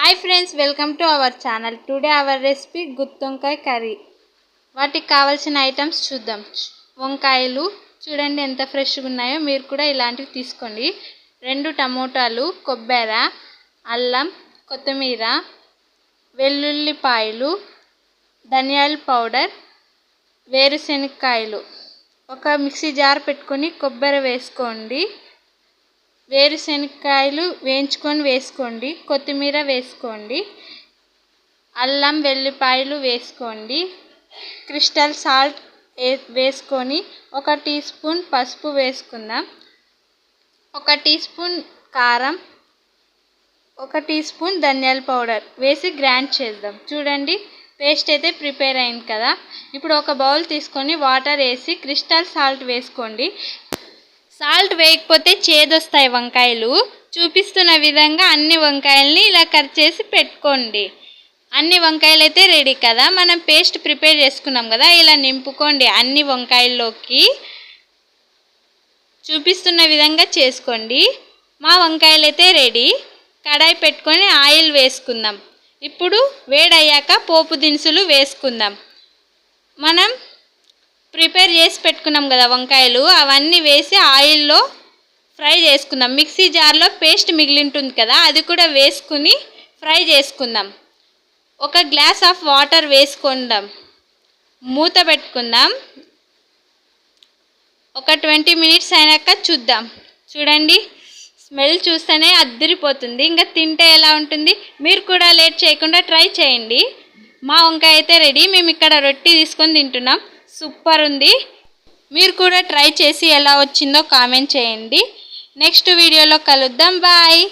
Hi friends welcome to our channel. Today our recipe గుత్తొంకాయ curry. వాటికి కావాల్సిన items చూద్దాం. వంకాయలు చూడండి ఎంత ఫ్రెష్గా ఉన్నాయో మీరు కూడా ఇలాంటివి తీసుకోండి. రెండు టమోటాలు కొబ్బరి అల్లం కొత్తిమీర వెల్లుల్లిపాయలు ధనియాల పౌడర్ వేరుశనగకాయలు. ఒక మిక్సీ జార్ పెట్టుకొని కొబ్బరి వేసుకోండి. వేరుశనగకాయలు వేయించుకొని వేసుకోండి. కొత్తిమీర వేసుకోండి. అల్లం వెల్లిపాయలు వేసుకోండి. క్రిస్టల్ సాల్ట్ వేసుకొని ఒక టీ స్పూన్ పసుపు వేసుకుందాం. ఒక టీ స్పూన్ కారం ఒక టీ స్పూన్ ధనియాల పౌడర్ వేసి గ్రైండ్ చేద్దాం. చూడండి పేస్ట్ అయితే ప్రిపేర్ అయింది కదా. ఇప్పుడు ఒక బౌల్ తీసుకొని వాటర్ వేసి క్రిస్టల్ సాల్ట్ వేసుకోండి. సాల్ట్ వేయకపోతే చేదొస్తాయి వంకాయలు. చూపిస్తున్న విధంగా అన్ని వంకాయల్ని ఇలా కట్ చేసి పెట్టుకోండి. అన్ని వంకాయలు అయితే రెడీ కదా? మనం పేస్ట్ ప్రిపేర్ చేసుకున్నాం కదా? ఇలా నింపుకోండి అన్ని వంకాయల్లోకి. చూపిస్తున్న విధంగా చేసుకోండి. మా వంకాయలు అయితే రెడీ. కడాయి పెట్టుకొని ఆయిల్ వేసుకుందాం. ఇప్పుడు వేడయ్యాక పోపు దినుసులు వేసుకుందాం. మనం ప్రిపేర్ చేసి పెట్టుకున్నాం కదా వంకాయలు అవన్నీ వేసి ఆయిల్లో ఫ్రై చేసుకుందాం. మిక్సీ జార్లో పేస్ట్ మిగిలింటుంది కదా అది కూడా వేసుకుని ఫ్రై చేసుకుందాం. ఒక గ్లాస్ ఆఫ్ వాటర్ వేసుకుందాం. మూత పెట్టుకుందాం. ఒక ట్వంటీ మినిట్స్ అయినాక చూద్దాం. చూడండి స్మెల్ చూస్తేనే అద్దరిపోతుంది. ఇంకా తింటే ఎలా ఉంటుంది? మీరు కూడా లేట్ చేయకుండా ట్రై చేయండి. మా వంకాయ అయితే రెడీ. మేము ఇక్కడ రొట్టి తీసుకొని తింటున్నాం. సూపర్ ఉంది మీరు కూడా ట్రై చేసి ఎలా వచ్చిందో కామెంట్ చేయండి. నెక్స్ట్ వీడియోలో కలుద్దాం. బాయ్.